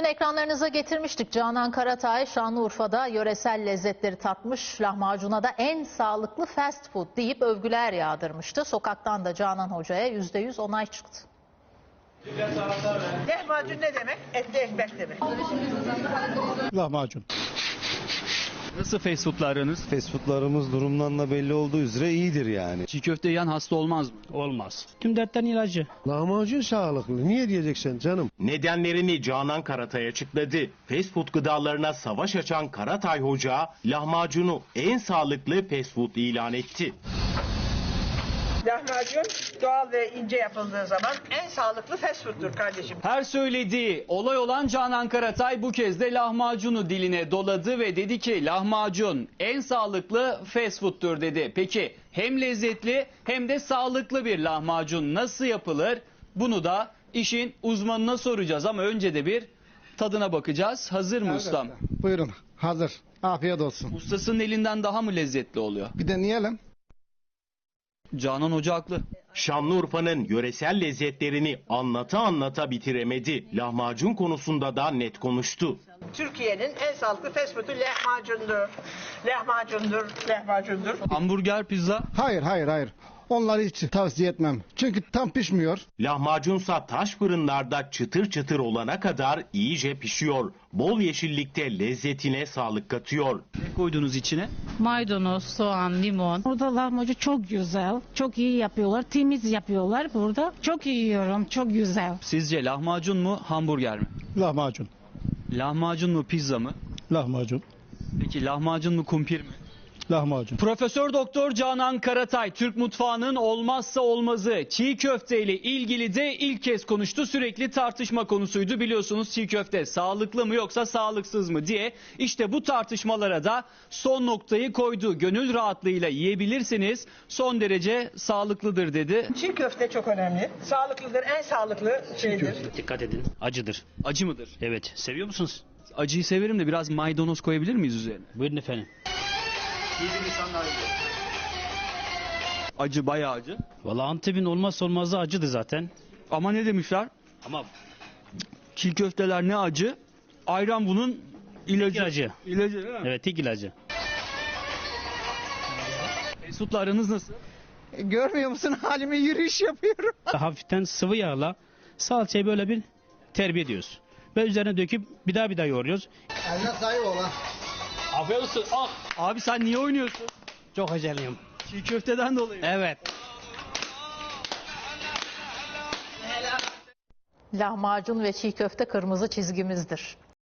Dün ekranlarınıza getirmiştik. Canan Karatay Şanlıurfa'da yöresel lezzetleri tatmış. Lahmacuna da en sağlıklı fast food deyip övgüler yağdırmıştı. Sokaktan da Canan Hoca'ya %100 onay çıktı. Lahmacun ne demek? Etli ekmek demek. Lahmacun. Nasıl fast food'la aranız? Fast foodlarımız durumdan da belli olduğu üzere iyidir yani. Çiğ köfte yiyen hasta olmaz mı? Olmaz. Tüm dertten ilacı. Lahmacun sağlıklı. Niye diyeceksin canım? Nedenlerini Canan Karatay açıkladı. Fast food gıdalarına savaş açan Karatay Hoca, lahmacunu en sağlıklı fast food ilan etti. Lahmacun doğal ve ince yapıldığı zaman en sağlıklı fast food'tur kardeşim. Her söylediği olay olan Canan Karatay bu kez de lahmacunu diline doladı ve dedi ki lahmacun en sağlıklı fast food'tur dedi. Peki hem lezzetli hem de sağlıklı bir lahmacun nasıl yapılır? Bunu da işin uzmanına soracağız ama önce de bir tadına bakacağız. Hazır mı ustam? Buyurun. Hazır. Afiyet olsun. Ustasının elinden daha mı lezzetli oluyor? Bir deneyelim. Canan Hoca haklı. Şanlıurfa'nın yöresel lezzetlerini anlata anlata bitiremedi. Lahmacun konusunda da net konuştu. Türkiye'nin en sağlıklı fast food'u lahmacundur. Lahmacundur, lahmacundur. Hamburger, pizza. Hayır hayır hayır. Onları hiç tavsiye etmem. Çünkü tam pişmiyor. Lahmacunsa taş fırınlarda çıtır çıtır olana kadar iyice pişiyor. Bol yeşillikte lezzetine sağlık katıyor. Ne koydunuz içine? Maydanoz, soğan, limon. Burada lahmacun çok güzel. Çok iyi yapıyorlar. Temiz yapıyorlar burada. Çok iyi yiyorum. Çok güzel. Sizce lahmacun mu, hamburger mi? Lahmacun. Lahmacun mu, pizza mı? Lahmacun. Peki lahmacun mu, kumpir mi? Lahmacun. Profesör Doktor Canan Karatay Türk mutfağının olmazsa olmazı çiğ köfte ile ilgili de ilk kez konuştu. Sürekli tartışma konusuydu biliyorsunuz çiğ köfte sağlıklı mı yoksa sağlıksız mı diye. İşte bu tartışmalara da son noktayı koydu. Gönül rahatlığıyla yiyebilirsiniz. Son derece sağlıklıdır dedi. Çiğ köfte çok önemli. Sağlıklıdır, en sağlıklı şeydir. Dikkat edin. Acıdır. Acı mıdır? Evet. Seviyor musunuz? Acıyı severim de biraz maydanoz koyabilir miyiz üzerine? Buyurun efendim. Acı bayağı acı. Valla Antep'in olmazsa olmazı acıdır zaten. Ama ne demişler? Ama Çiğ köfteler ne acı? Ayran bunun ilacı. ilacı. İlacı değil mi? Evet tek ilacı. Mesut'la aranız nasıl? Görmüyor musun halimi yürüyüş yapıyorum. Hafiften sıvı yağla salçayı böyle bir terbiye ediyoruz. Ve üzerine döküp bir daha bir daha yoğuruyoruz. Eline sahip ol ha. Afiyet olsun. Al. Abi sen niye oynuyorsun? Çok aceleyim. Çiğ köfteden dolayı. Evet. Lahmacun ve çiğ köfte kırmızı çizgimizdir.